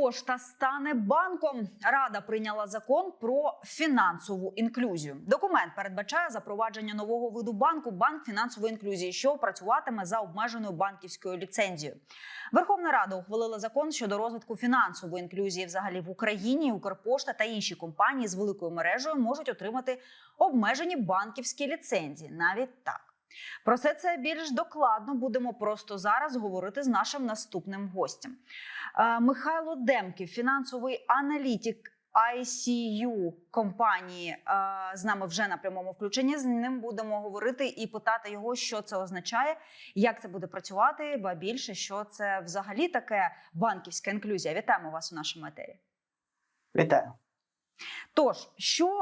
Укрпошта стане банком. Рада прийняла закон про фінансову інклюзію. Документ передбачає запровадження нового виду банку банк фінансової інклюзії, що працюватиме за обмеженою банківською ліцензією. Верховна Рада ухвалила закон щодо розвитку фінансової інклюзії взагалі в Україні. Укрпошта та інші компанії з великою мережею можуть отримати обмежені банківські ліцензії. Навіть так. Про все це більш докладно будемо просто зараз говорити з нашим наступним гостем. Е, Михайло Демків, фінансовий аналітик ICU компанії, е, з нами вже на прямому включенні. З ним будемо говорити і питати його, що це означає, як це буде працювати, ба більше, що це взагалі таке банківська інклюзія. Вітаємо вас у нашому етері. Вітаю. Тож, що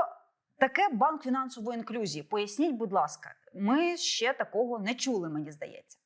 таке банк фінансової інклюзії? Поясніть, будь ласка, ми ще такого не чули, мені здається.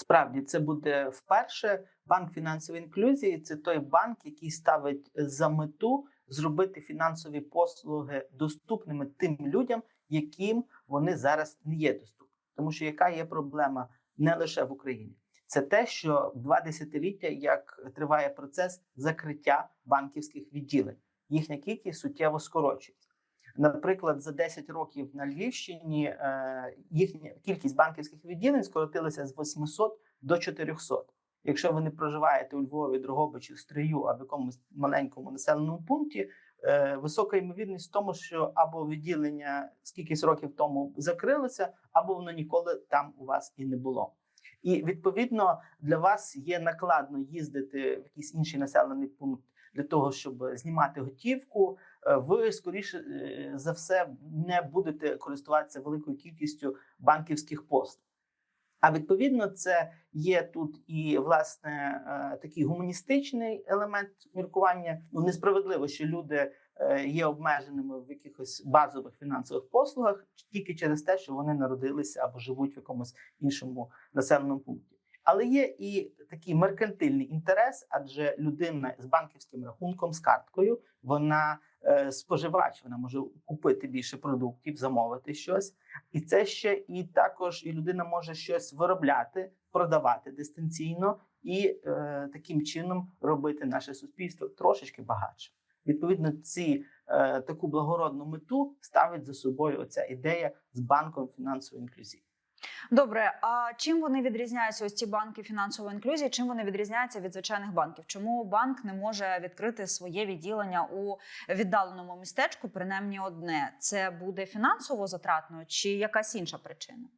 Справді це буде вперше. Банк фінансової інклюзії це той банк, який ставить за мету зробити фінансові послуги доступними тим людям, яким вони зараз не є доступні. Тому що яка є проблема не лише в Україні, це те, що два десятиліття як триває процес закриття банківських відділень, їхня кількість суттєво скорочується. Наприклад, за 10 років на Львівщині е, їхня кількість банківських відділень скоротилася з 800 до 400. Якщо ви не проживаєте у Львові, Дрогобичі, Стрию, а в якомусь маленькому населеному пункті, е, висока ймовірність в тому, що або відділення скількись років тому закрилося, або воно ніколи там у вас і не було. І відповідно для вас є накладно їздити в якийсь інший населений пункт для того, щоб знімати готівку. Е, Ви скоріше е, за все не будете користуватися великою кількістю банківських послуг. А відповідно, це є тут і власне е, такий гуманістичний елемент міркування. Ну несправедливо, що люди є обмеженими в якихось базових фінансових послугах тільки через те, що вони народилися або живуть в якомусь іншому населеному пункті. Але є і такий меркантильний інтерес, адже людина з банківським рахунком, з карткою, вона споживач, вона може купити більше продуктів, замовити щось, і це ще і також і людина може щось виробляти, продавати дистанційно і е, таким чином робити наше суспільство трошечки багатше. Відповідно, ці е, таку благородну мету ставить за собою оця ідея з банком фінансової інклюзії. Добре, а чим вони відрізняються? Ось ці банки фінансової інклюзії? Чим вони відрізняються від звичайних банків? Чому банк не може відкрити своє відділення у віддаленому містечку? Принаймні одне це буде фінансово затратно чи якась інша причина?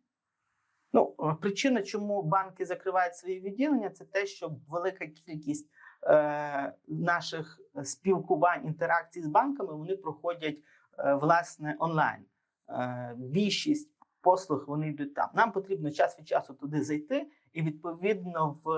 Ну, е, причина, чому банки закривають свої відділення, це те, що велика кількість е, наших спілкувань, інтеракцій з банками вони проходять е, власне онлайн. Е, більшість послуг вони йдуть там. Нам потрібно час від часу туди зайти, і відповідно в,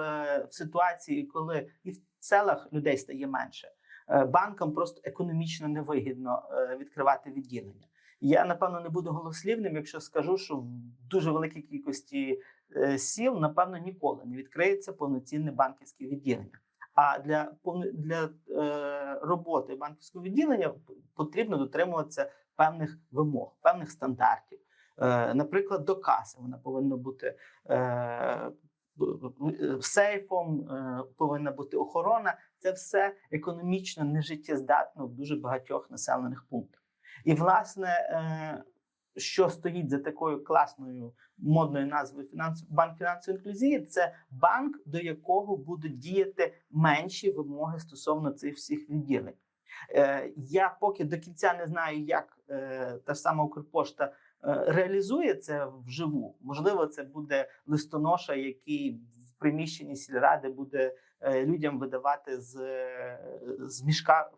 в ситуації, коли і в селах людей стає менше, е, банкам просто економічно невигідно е, відкривати відділення. Я напевно не буду голослівним, якщо скажу, що в дуже великій кількості е, сіл, напевно, ніколи не відкриється повноцінне банківське відділення. А для для е, роботи банківського відділення потрібно дотримуватися певних вимог, певних стандартів. Е, наприклад, до каси вона повинна бути е, б- сейфом, е, повинна бути охорона. Це все економічно нежиттєздатно в дуже багатьох населених пунктах. І, власне, е, що стоїть за такою класною модною назвою банк фінансової інклюзії, це банк, до якого будуть діяти менші вимоги стосовно цих всіх відділень. Е, я поки до кінця не знаю, як е, та ж сама Укрпошта е, реалізує це вживу. Можливо, це буде листоноша, який в приміщенні сільради буде е, людям видавати з, е, з мішка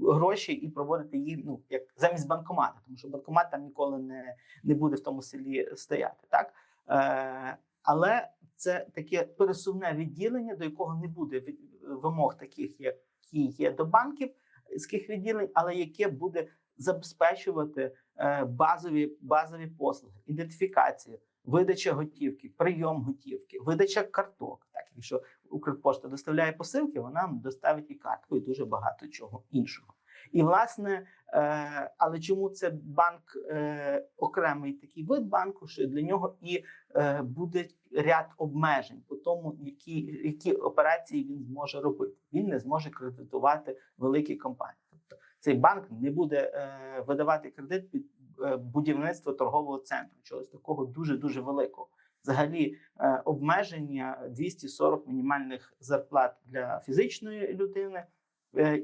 гроші і проводити їх ну як замість банкомата, тому що банкомат там ніколи не, не буде в тому селі стояти. Так е, але це таке пересувне відділення, до якого не буде вимог, таких які є до банківських відділень, але яке буде забезпечувати е, базові базові послуги, ідентифікацію, видача готівки, прийом готівки, видача карток. Так, якщо Укрпошта доставляє посилки, вона доставить і картку, і дуже багато чого іншого. І власне, е, але чому це банк е, окремий такий вид банку, що для нього і е, буде ряд обмежень по тому, які, які операції він зможе робити. Він не зможе кредитувати великі компанії. Цей банк не буде е, видавати кредит під е, будівництво торгового центру, чогось такого дуже дуже великого. Взагалі, е, обмеження 240 мінімальних зарплат для фізичної людини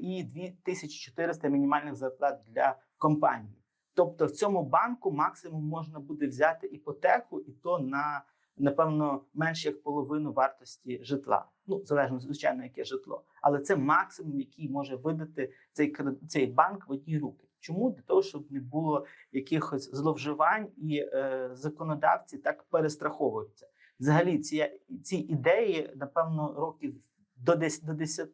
і 2400 мінімальних зарплат для компанії. Тобто, в цьому банку максимум можна буде взяти іпотеку, і то на напевно менше як половину вартості житла. Ну залежно звичайно, яке житло, але це максимум, який може видати цей цей банк в одні руки. Чому для того, щоб не було якихось зловживань і е, законодавці так перестраховуються. Взагалі, ці, ці ідеї, напевно, років до 10, до 10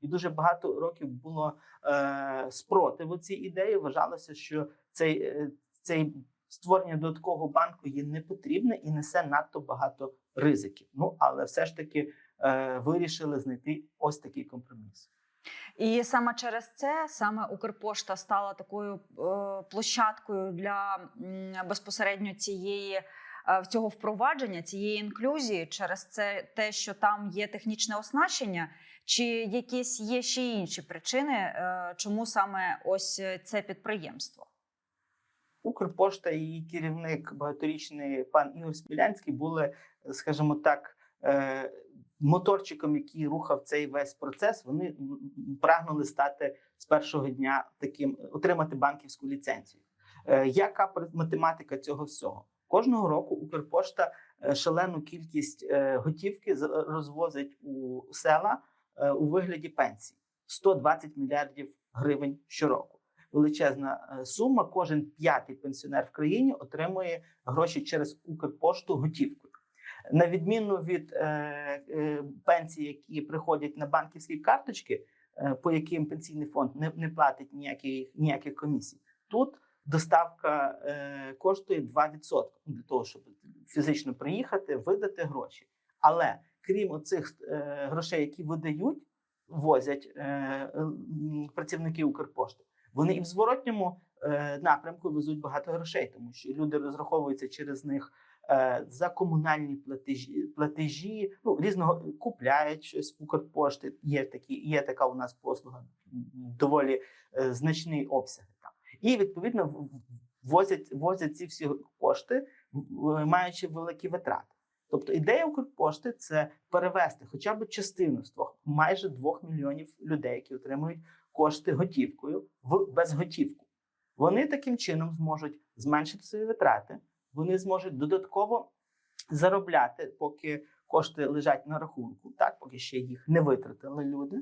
і дуже багато років було е, спротиву цій ідеї. Вважалося, що цей, е, цей створення додаткового банку є не потрібне і несе надто багато ризиків. Ну але все ж таки вирішили знайти ось такий компроміс. І саме через це саме Укрпошта стала такою е, площадкою для безпосередньо цієї е, цього впровадження, цієї інклюзії, через це те, що там є технічне оснащення, чи якісь є ще інші причини, е, чому саме ось це підприємство? Укрпошта і її керівник багаторічний пан Ігор Смілянський були, скажімо так, е, моторчиком, який рухав цей весь процес. Вони прагнули стати з першого дня таким, отримати банківську ліцензію. Е, Яка математика цього всього? Кожного року Укрпошта е, шалену кількість е, готівки розвозить у села у вигляді пенсій 120 мільярдів гривень щороку величезна сума. Кожен п'ятий пенсіонер в країні отримує гроші через Укрпошту готівкою. На відміну від е, е, пенсій, які приходять на банківські карточки, е, по яким пенсійний фонд не, не платить ніяких, ніяких комісій. Тут доставка коштує 2% для того, щоб фізично приїхати, видати гроші. Але крім оцих грошей, які видають, возять працівники Укрпошти, вони і в зворотньому напрямку везуть багато грошей, тому що люди розраховуються через них за комунальні платежі, платежі ну, різного купляють щось в Укрпошти. Є такі, є така у нас послуга, доволі е, значний обсяг там. І відповідно возять, возять ці всі кошти, маючи великі витрати. Тобто ідея Укрпошти це перевести хоча б частину з двох, майже двох мільйонів людей, які отримують кошти готівкою в безготівку. Вони таким чином зможуть зменшити свої витрати, вони зможуть додатково заробляти, поки кошти лежать на рахунку, так поки ще їх не витратили люди,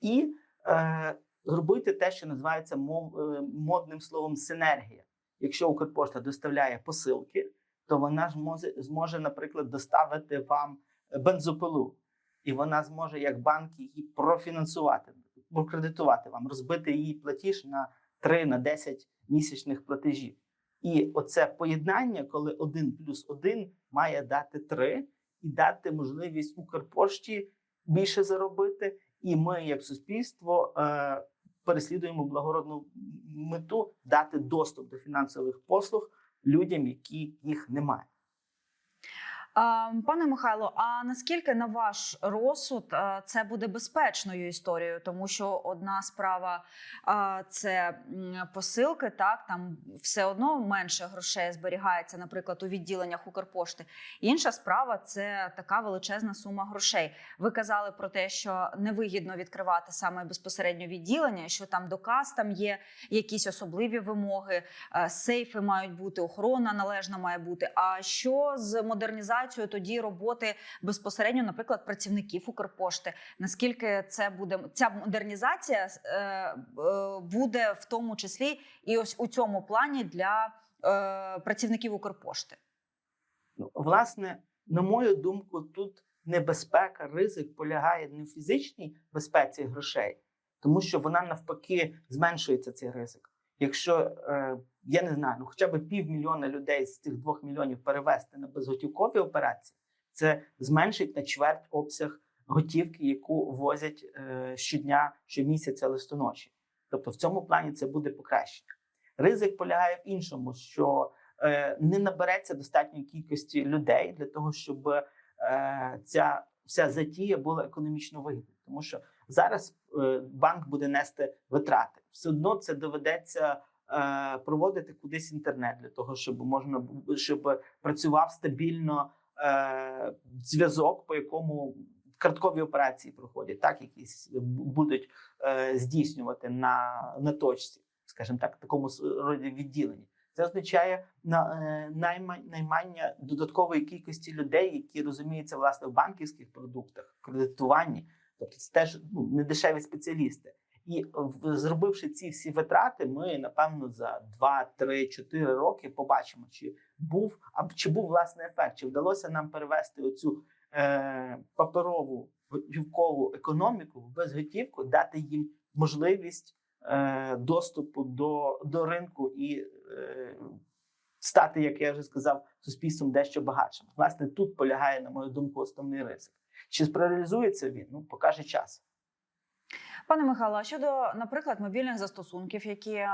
і е, зробити те, що називається мов, е, модним словом синергія. Якщо Укрпошта доставляє посилки, то вона ж може, зможе, наприклад, доставити вам бензопилу, і вона зможе як банк її профінансувати, прокредитувати вам, розбити її платіж на 3 на 10 місячних платежів. І оце поєднання, коли один плюс один має дати три, і дати можливість Укрпошті більше заробити. І ми, як суспільство, е, переслідуємо благородну мету дати доступ до фінансових послуг людям, які їх не мають. Пане Михайло, а наскільки на ваш розсуд е, це буде безпечною історією? Тому що одна справа це посилки, так там все одно менше грошей зберігається, наприклад, у відділеннях Укрпошти. Інша справа це така величезна сума грошей. Ви казали про те, що невигідно відкривати саме безпосередньо відділення, що там до кас там є якісь особливі вимоги, е, сейфи мають бути, охорона належна має бути. А що з модернізацією тоді роботи безпосередньо, наприклад, працівників Укрпошти? Наскільки це буде ця модернізація е, е, буде в тому числі і ось у цьому плані для е, працівників Укрпошти? Ну, власне, на мою думку, тут небезпека, ризик полягає не в фізичній безпеці грошей, тому що вона навпаки зменшується цей ризик. Якщо я не знаю, ну хоча б півмільйона людей з цих двох мільйонів перевести на безготівкові операції, це зменшить на чверть обсяг готівки, яку возять е, щодня, щомісяця листоноші. Тобто, в цьому плані це буде покращення. Ризик полягає в іншому, що е, не набереться достатньої кількості людей для того, щоб е, ця вся затія була економічно вигідною. Тому що зараз е, банк буде нести витрати. Все одно це доведеться проводити кудись інтернет для того, щоб можна щоб працював стабільно е, зв'язок, по якому карткові операції проходять, так якісь будуть е, здійснювати на, на точці, скажімо так, такому роді відділенні. Це означає на е, наймання додаткової кількості людей, які розуміються власне в банківських продуктах, кредитуванні. Тобто це теж ну, дешеві спеціалісти. І зробивши ці всі витрати, ми напевно за 2, 3, 4 роки побачимо, чи був а чи був власний ефект, чи вдалося нам перевести оцю е, паперову готівкову економіку в безготівку, дати їм можливість е, доступу до, до ринку і е, стати, як я вже сказав, суспільством дещо багатшим. Власне, тут полягає, на мою думку, основний ризик. Чи спрореалізується він? Ну, покаже час. Пане Михайло, щодо, наприклад, мобільних застосунків, які е,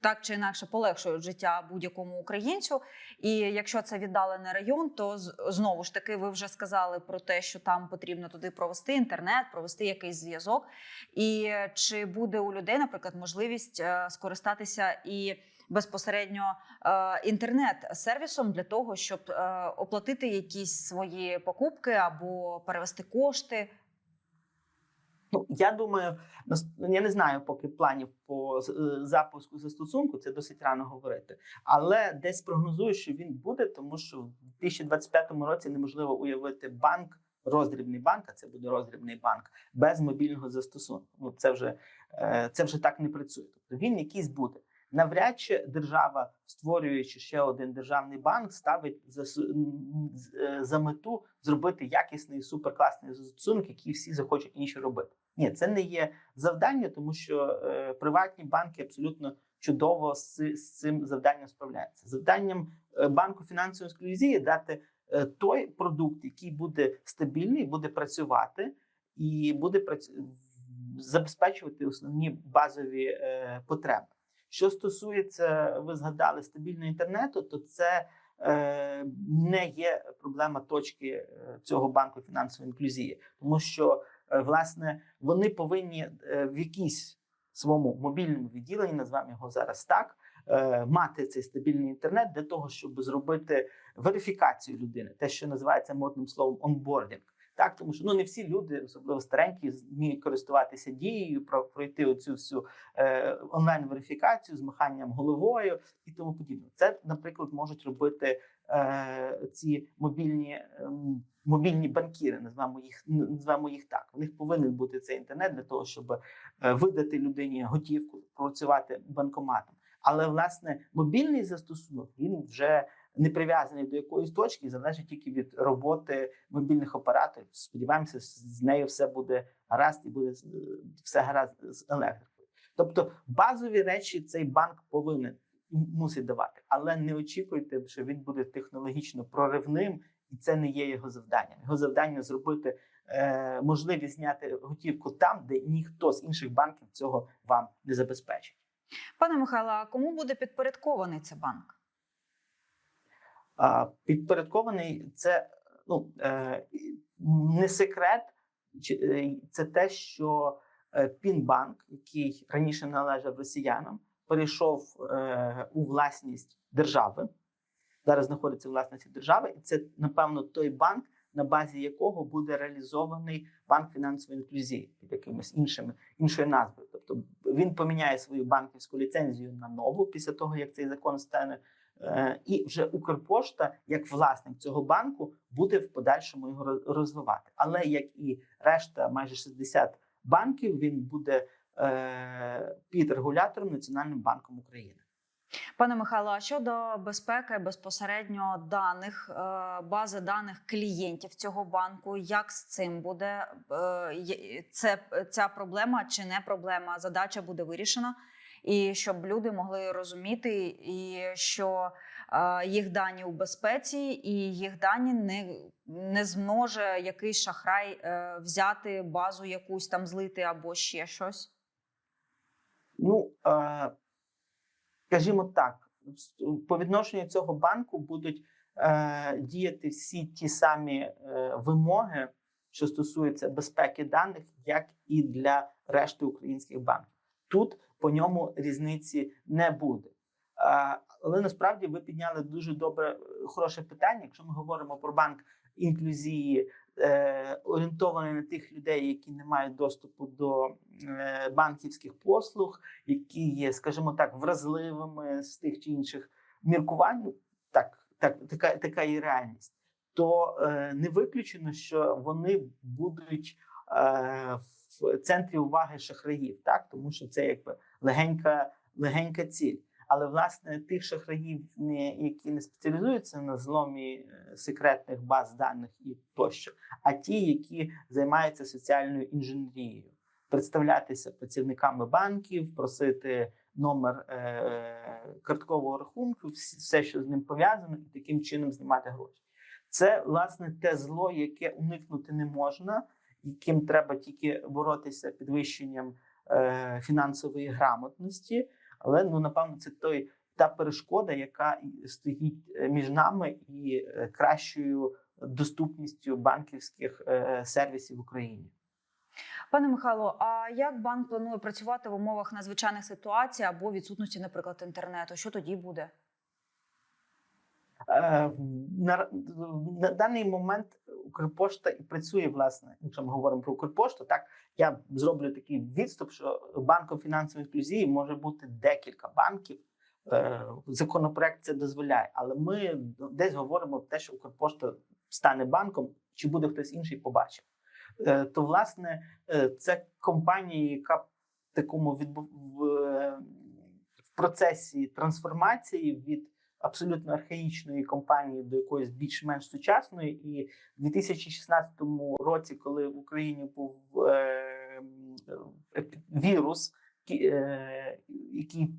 так чи інакше полегшують життя будь-якому українцю, і якщо це віддалений район, то знову ж таки ви вже сказали про те, що там потрібно туди провести інтернет, провести якийсь зв'язок. І чи буде у людей, наприклад, можливість е, скористатися і безпосередньо е, інтернет-сервісом для того, щоб е, оплатити якісь свої покупки або перевести кошти? Ну, я думаю, нас- я не знаю поки планів по е, запуску застосунку, це досить рано говорити. Але десь прогнозую, що він буде, тому що в 2025 році неможливо уявити банк, роздрібний банк, а це буде роздрібний банк, без мобільного застосунку. Ну, це вже, е, це вже так не працює. Тобто він якийсь буде. Навряд чи держава, створюючи ще один державний банк, ставить за, е, за мету зробити якісний суперкласний застосунок, який всі захочуть інші робити. Ні, це не є завдання, тому що е, приватні банки абсолютно чудово з, з цим завданням справляються. Завданням е, банку фінансової інклюзії дати е, той продукт, який буде стабільний, буде працювати і буде прац... забезпечувати основні базові е, потреби. Що стосується, ви згадали стабільного інтернету, то це е, не є проблема точки е, цього банку фінансової інклюзії, тому що е, власне вони повинні е, в якійсь своєму мобільному відділенні, назвемо його зараз так, е, мати цей стабільний інтернет для того, щоб зробити верифікацію людини, те, що називається модним словом онбордінг. Так, тому що ну не всі люди, особливо старенькі, вміють користуватися дією, про- пройти оцю всю е, онлайн-верифікацію з маханням головою і тому подібне. Це, наприклад, можуть робити е, ці мобільні, ем, мобільні банкіри, назвемо їх, назвемо їх так. У них повинен бути цей інтернет для того, щоб е, видати людині готівку, працювати банкоматом. Але власне мобільний застосунок він вже не прив'язаний до якоїсь точки, залежить тільки від роботи мобільних операторів. Сподіваємося, з нею все буде гаразд і буде е, все гаразд з електрикою. Тобто базові речі цей банк повинен мусить давати, але не очікуйте, що він буде технологічно проривним, і це не є його завданням. Його завдання зробити е, можливість зняти готівку там, де ніхто з інших банків цього вам не забезпечить. Пане Михайло, а кому буде підпорядкований цей банк? Підпорядкований це ну е, не секрет, е, це те, що е, Пінбанк, який раніше належав росіянам, перейшов у власність держави. Зараз знаходиться у власності держави, і це напевно той банк, на базі якого буде реалізований банк фінансової інклюзії під якимось іншими іншою назвою. Тобто він поміняє свою банківську ліцензію на нову після того, як цей закон стане. Е, І вже Укрпошта, як власник цього банку, буде в подальшому його роз- розвивати. Але як і решта, майже 60 банків, він буде е, під регулятором Національним банком України. Пане Михайло, а щодо безпеки безпосередньо даних, е, бази даних клієнтів цього банку, як з цим буде це ця проблема чи не проблема? Задача буде вирішена, і щоб люди могли розуміти, і що їх дані у безпеці, і їх дані не, не зможе якийсь шахрай е, взяти базу, якусь там злити або ще щось. Ну, е, скажімо так, по відношенню цього банку будуть е, діяти всі ті самі е, вимоги, що стосуються безпеки даних, як і для решти українських банків. Тут по ньому різниці не буде. Але насправді ви підняли дуже добре, е, хороше питання. Якщо ми говоримо про банк інклюзії, е, орієнтований на тих людей, які не мають доступу до е, банківських послуг, які є, скажімо так, вразливими з тих чи інших міркувань. ну, Так, так, така, така і реальність. То не виключено, що вони будуть в центрі уваги шахраїв, так тому що це якби легенька, легенька ціль. Але власне тих шахраїв, не- які не спеціалізуються на зломі е, секретних баз даних і тощо, а ті, які займаються соціальною інженерією, представлятися працівниками банків, просити номер е, карткового рахунку, все, що з ним пов'язано, і таким чином знімати гроші. Це власне те зло, яке уникнути не можна, яким треба тільки боротися підвищенням е, фінансової грамотності. Але ну напевно, це той та перешкода, яка стоїть е, між нами і е, кращою доступністю банківських е, сервісів в Україні. Пане Михайло, а як банк планує працювати в умовах надзвичайних ситуацій або відсутності, наприклад, інтернету? Що тоді буде? Е, На, на даний момент Укрпошта і працює, власне, якщо ми говоримо про Укрпошту, так я зроблю такий відступ, що банком фінансової інклюзії може бути декілька банків. Е, Законопроект це дозволяє, але ми десь говоримо про те, що Укрпошта стане банком, чи буде хтось інший, побачив. Е, То, власне, це компанія, яка в такому відбув в процесі трансформації від абсолютно архаїчної компанії до якоїсь більш-менш сучасної. І в 2016 році, коли в Україні був е, вірус, е, який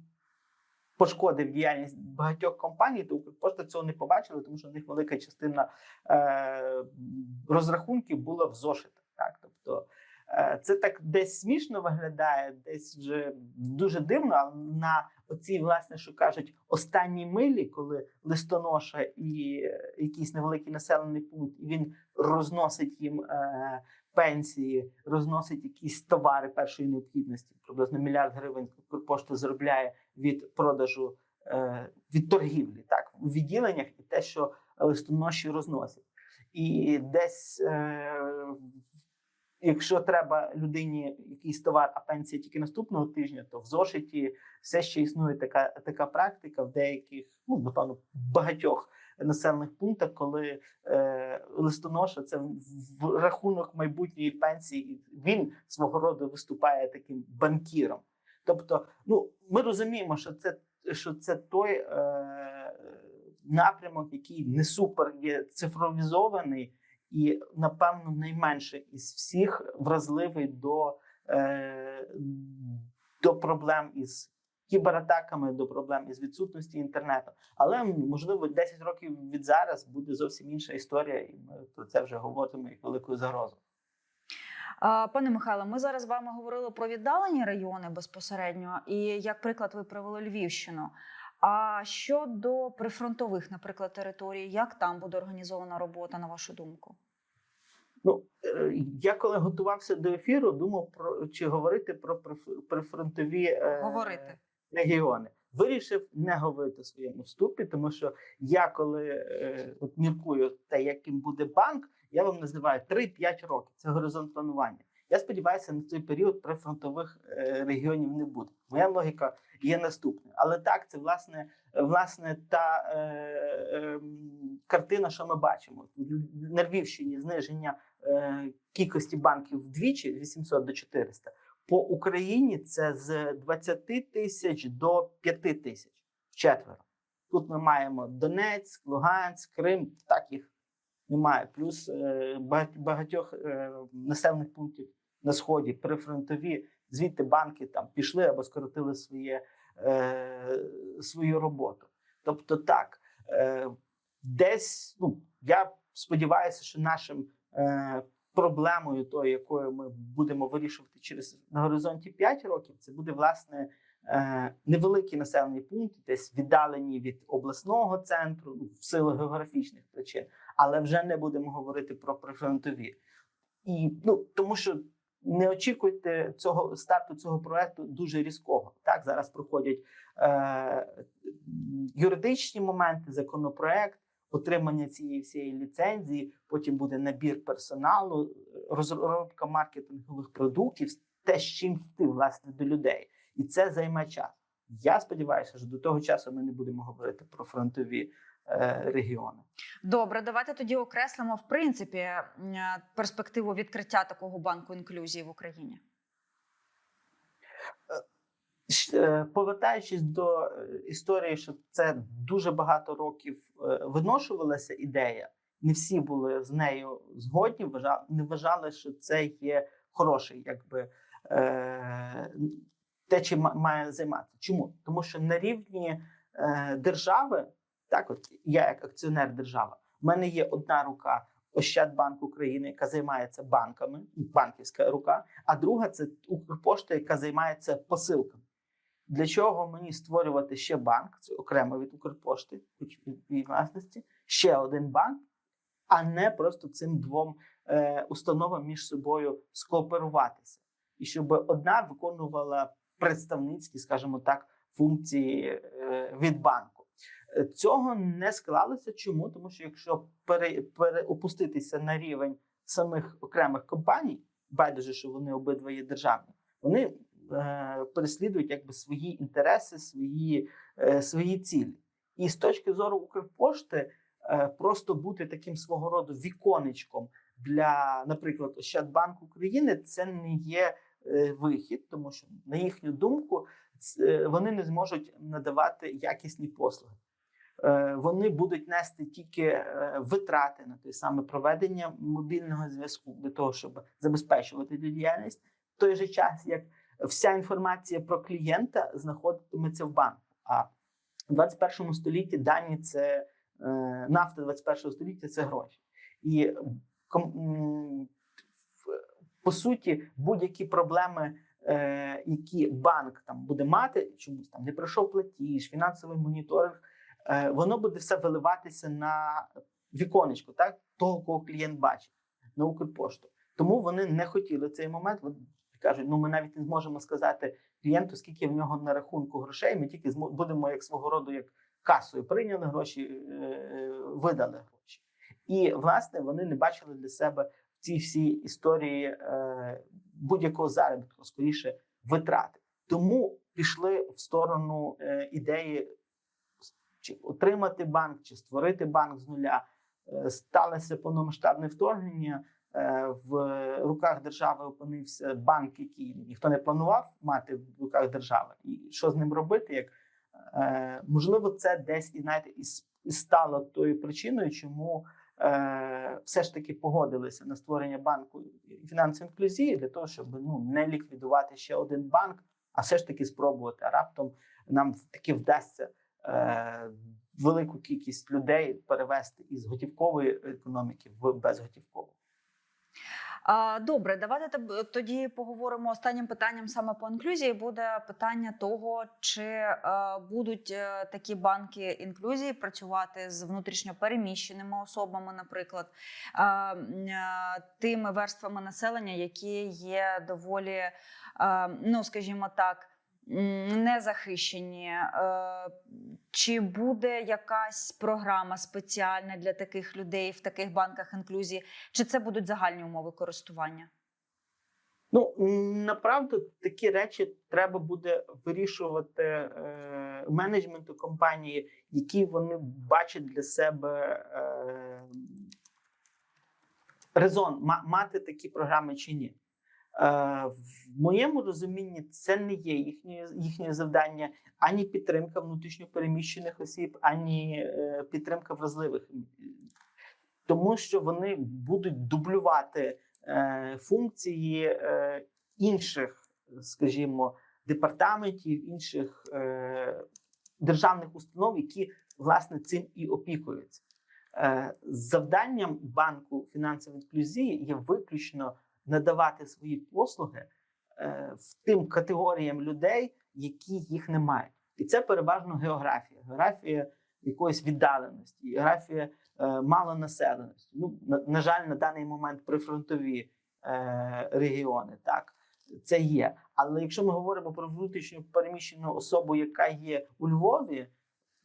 пошкодив діяльність багатьох компаній, то Укрпошта цього не побачила, тому що в них велика частина е, розрахунків була в зошитах. Так, тобто е, це так десь смішно виглядає, десь вже дуже дивно, але на оці, власне, що кажуть, останні милі, коли листоноша і е, якийсь невеликий населений пункт, і він розносить їм е, пенсії, розносить якісь товари першої необхідності, приблизно мільярд гривень пошта заробляє від продажу е, від торгівлі, так у відділеннях і те, що листоноші розносять. І десь, е, якщо треба людині якийсь товар, а пенсія тільки наступного тижня, то в зошиті все ще існує така, така практика в деяких, ну напевно, багатьох населених пунктах, коли е, листоноша це в, в рахунок майбутньої пенсії, він свого роду виступає таким банкіром. Тобто, ну ми розуміємо, що це що це той е, напрямок, який не супер є цифровізований, і напевно найменше із всіх вразливий до, е, до проблем із кібератаками, до проблем із відсутності інтернету. Але можливо 10 років від зараз буде зовсім інша історія, і ми про це вже говоримо як велику загрозу. А, Пане Михайло, ми зараз з вами говорили про віддалені райони безпосередньо, і як приклад, ви привели Львівщину. А щодо прифронтових, наприклад, територій, як там буде організована робота, на вашу думку? Ну е, я коли готувався до ефіру, думав про чи говорити про приф- прифронтові е, Говорити. регіони. Вирішив не говорити в своєму вступі, тому що я коли е, от міркую те, яким буде банк, я вам називаю 3-5 років. Це горизонт планування. Я сподіваюся, на цей період прифронтових е, регіонів не буде. Моя логіка є наступною. Але так, це власне, власне та е, е, картина, що ми бачимо. На Львівщині зниження е, кількості банків вдвічі з 800 до 400. По Україні це з 20 тисяч до 5 тисяч в четверо. Тут ми маємо Донецьк, Луганськ, Крим, так їх немає. Плюс е, багатьох е, населених пунктів на сході прифронтові, звідти банки там пішли або скоротили своє, е, свою роботу. Тобто, так, е, десь ну, я сподіваюся, що нашим е, проблемою, тою, якою ми будемо вирішувати через на горизонті 5 років, це буде власне е, невеликі населені пункти, десь віддалені від обласного центру ну, в силу географічних причин, але вже не будемо говорити про прифронтові. І ну тому що не очікуйте цього старту цього проекту дуже різкого. Так зараз проходять е, юридичні моменти, законопроект, отримання цієї всієї ліцензії. Потім буде набір персоналу, розробка маркетингових продуктів, те, з чим йти власне до людей, і це займе час. Я сподіваюся, що до того часу ми не будемо говорити про фронтові регіони. Добре, давайте тоді окреслимо в принципі перспективу відкриття такого банку інклюзії в Україні. Е, Повертаючись до е, історії, що це дуже багато років е, виношувалася ідея, не всі були з нею згодні, вважали, не вважали, що це є хороший, якби е, те, чим має займатися. Чому? Тому що на рівні е, держави, так от я як акціонер держави, в мене є одна рука. Ощадбанк України, яка займається банками, банківська рука, а друга це Укрпошта, яка займається посилками. Для чого мені створювати ще банк, це окремо від Укрпошти, хоч і власності, ще один банк, а не просто цим двом е, установам між собою скооперуватися, і щоб одна виконувала представницькі, скажімо так, функції е, від банку. Цього не склалося. Чому? Тому що якщо пере, переопуститися на рівень самих окремих компаній, байдуже, що вони обидва є державні, вони е, переслідують якби свої інтереси, свої, е, свої цілі. І з точки зору Укрпошти, е, просто бути таким свого роду віконечком для, наприклад, Ощадбанк України, це не є е, вихід, тому що на їхню думку е, вони не зможуть надавати якісні послуги. Е, Вони будуть нести тільки е, витрати на те саме проведення мобільного зв'язку для того, щоб забезпечувати діяльність, в той же час, як вся інформація про клієнта знаходитиметься в банку. А в 21 столітті дані це е, нафта 21 століття це гроші. І по суті, будь-які проблеми, які банк там буде мати, чомусь там не пройшов платіж, фінансовий моніторинг, воно буде все виливатися на віконечко, так того, кого клієнт бачить на Укрпошту. Тому вони не хотіли цей момент. Вони кажуть, ну ми навіть не зможемо сказати клієнту, скільки в нього на рахунку грошей. Ми тільки будемо як свого роду як касою прийняли гроші, е, видали гроші. І власне вони не бачили для себе в цій всій історії е, будь-якого заробітку, скоріше витрати. Тому пішли в сторону е, ідеї чи отримати банк, чи створити банк з нуля. Е, Сталося повномасштабне вторгнення. Е, В руках держави опинився банк, який ніхто не планував мати в руках держави. І що з ним робити? Як е, можливо, це десь і знаєте, і стало тою причиною, чому все ж таки погодилися на створення банку фінансової інклюзії для того, щоб ну не ліквідувати ще один банк, а все ж таки спробувати. А раптом нам таки вдасться велику кількість людей перевести із готівкової економіки в безготівкову. Добре, давайте тоді поговоримо останнім питанням саме по інклюзії. Буде питання того, чи е, будуть е, такі банки інклюзії працювати з внутрішньо переміщеними особами, наприклад, е, е, тими верствами населення, які є доволі, е, ну скажімо так. Незахищені, Е, чи буде якась програма спеціальна для таких людей в таких банках інклюзії, чи це будуть загальні умови користування? Ну направду такі речі треба буде вирішувати е, менеджменту компанії, які вони бачать для себе е, резон мати такі програми чи ні. Е, в моєму розумінні це не є їхнє, їхнє завдання ані підтримка внутрішньопереміщених осіб, ані е, підтримка вразливих, тому що вони будуть дублювати е, функції інших, скажімо, департаментів, інших державних установ, які власне цим і опікуються. Завданням банку фінансової інклюзії є виключно надавати свої послуги е, в тим категоріям людей, які їх не мають. І це переважно географія, географія якоїсь віддаленості, географія е, малонаселеності. Ну, на, на жаль, на даний момент прифронтові е, регіони. Так, це є. Але якщо ми говоримо про внутрішньо переміщену особу, яка є у Львові,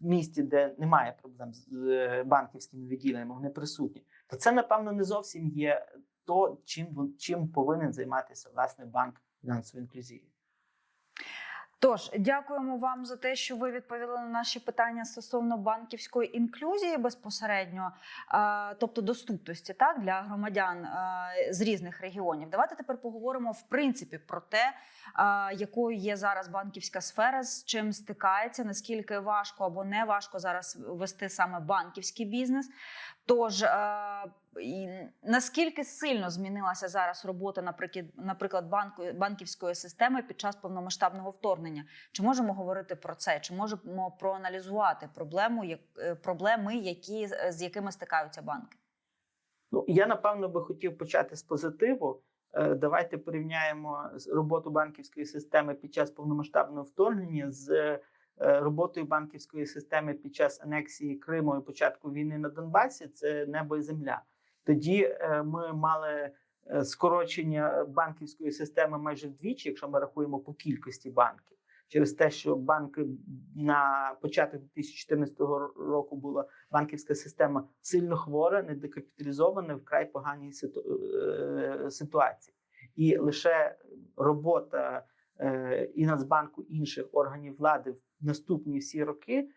місті, де немає проблем з е, банківськими відділеннями, вони присутні, то це напевно не зовсім є то, чим чим повинен займатися власне банк фінансової інклюзії. Тож дякуємо вам за те, що ви відповіли на наші питання стосовно банківської інклюзії безпосередньо, тобто доступності так для громадян з різних регіонів. Давайте тепер поговоримо в принципі про те, якою є зараз банківська сфера, з чим стикається, наскільки важко або не важко зараз вести саме банківський бізнес. Тож і наскільки сильно змінилася зараз робота, наприклад, наприклад, банку банківської системи під час повномасштабного вторгнення? Чи можемо говорити про це? Чи можемо проаналізувати проблему, як е, проблеми, які з якими стикаються банки? Ну я напевно би хотів почати з позитиву. Е, Давайте порівняємо роботу банківської системи під час повномасштабного вторгнення з е, роботою банківської системи під час анексії Криму і початку війни на Донбасі. Це небо і земля. Тоді е, ми мали скорочення банківської системи майже вдвічі, якщо ми рахуємо по кількості банків, через те, що банки на початок 2014 року була банківська система сильно хвора, недокапіталізована, вкрай поганій е, ситуації, і лише робота е, і Нацбанку і інших органів влади в наступні всі роки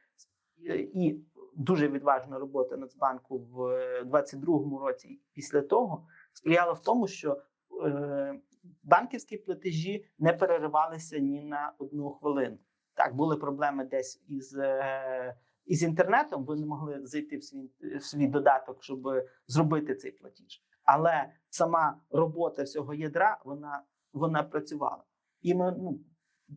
е, і дуже відважна робота Нацбанку в 22-му році і після того сприяла в тому, що е, банківські платежі не переривалися ні на одну хвилину. Так, були проблеми десь із, е, із інтернетом. Ви не могли зайти в свій, в свій додаток, щоб зробити цей платіж. Але сама робота всього ядра вона, вона працювала. І ми ну,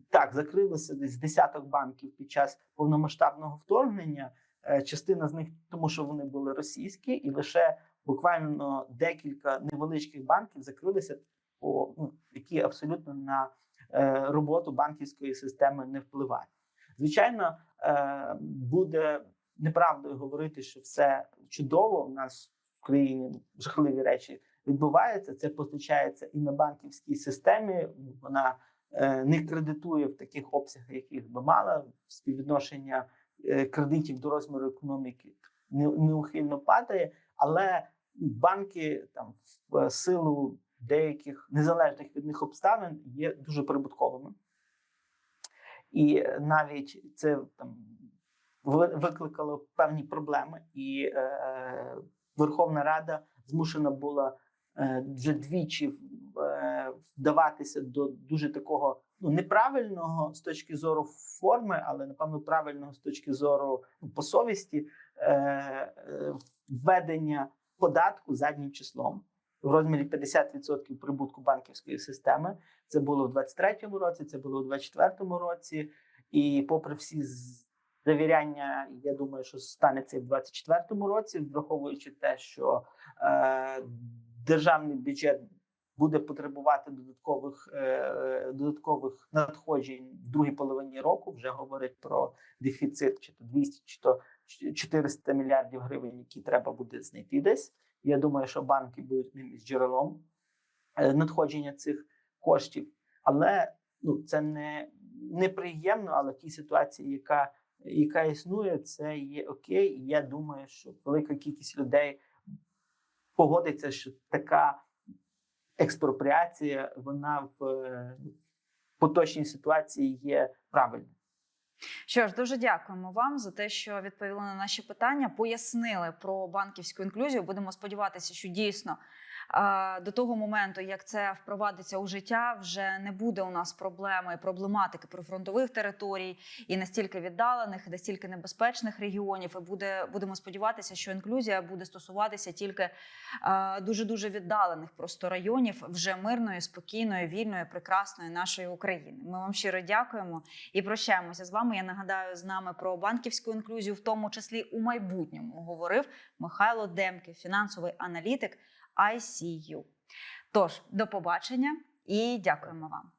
так закрилося десь десяток банків під час повномасштабного вторгнення. Е, Частина з них тому, що вони були російські, і лише буквально декілька невеличких банків закрилися, по, ну, які абсолютно на е, роботу банківської системи не впливають. Звичайно, е, буде неправдою говорити, що все чудово. У нас в країні жахливі речі відбуваються. Це постачається і на банківській системі. Вона е, не кредитує в таких обсягах, яких би мала. Співвідношення е, кредитів до розміру економіки неухильно падає, але банки там в силу деяких незалежних від них обставин є дуже прибутковими. І навіть це там ви- викликало певні проблеми, і е, Верховна Рада змушена була е, вже двічі е, вдаватися до дуже такого ну неправильного з точки зору форми, але напевно правильного з точки зору ну, по совісті е, е, введення податку заднім числом в розмірі 50% прибутку банківської системи. Це було в 23-му році, це було в 24-му році, і попри всі завіряння, я думаю, що станеться і в 24-му році, враховуючи те, що е, державний бюджет буде потребувати додаткових е, додаткових надходжень в другій половині року. Вже говорить про дефіцит, чи то 200, чи то 400 мільярдів гривень, які треба буде знайти десь. Я думаю, що банки будуть одним із джерелом е, надходження цих коштів, але ну це не неприємно, але в тій ситуації, яка яка існує, це є окей. І я думаю, що велика кількість людей погодиться, що така експропріація вона в е, поточній ситуації є правильною. Що ж, дуже дякуємо вам за те, що відповіли на наші питання, пояснили про банківську інклюзію. Будемо сподіватися, що дійсно до того моменту, як це впровадиться у життя, вже не буде у нас проблеми проблематики прифронтових територій і настільки віддалених, і настільки небезпечних регіонів. І буде будемо сподіватися, що інклюзія буде стосуватися тільки дуже дуже віддалених просто районів вже мирної, спокійної, вільної, прекрасної нашої України. Ми вам щиро дякуємо і прощаємося з вами. Я нагадаю, з нами про банківську інклюзію, в тому числі у майбутньому, говорив Михайло Демки, фінансовий аналітик ICU. Тож, до побачення і дякуємо вам.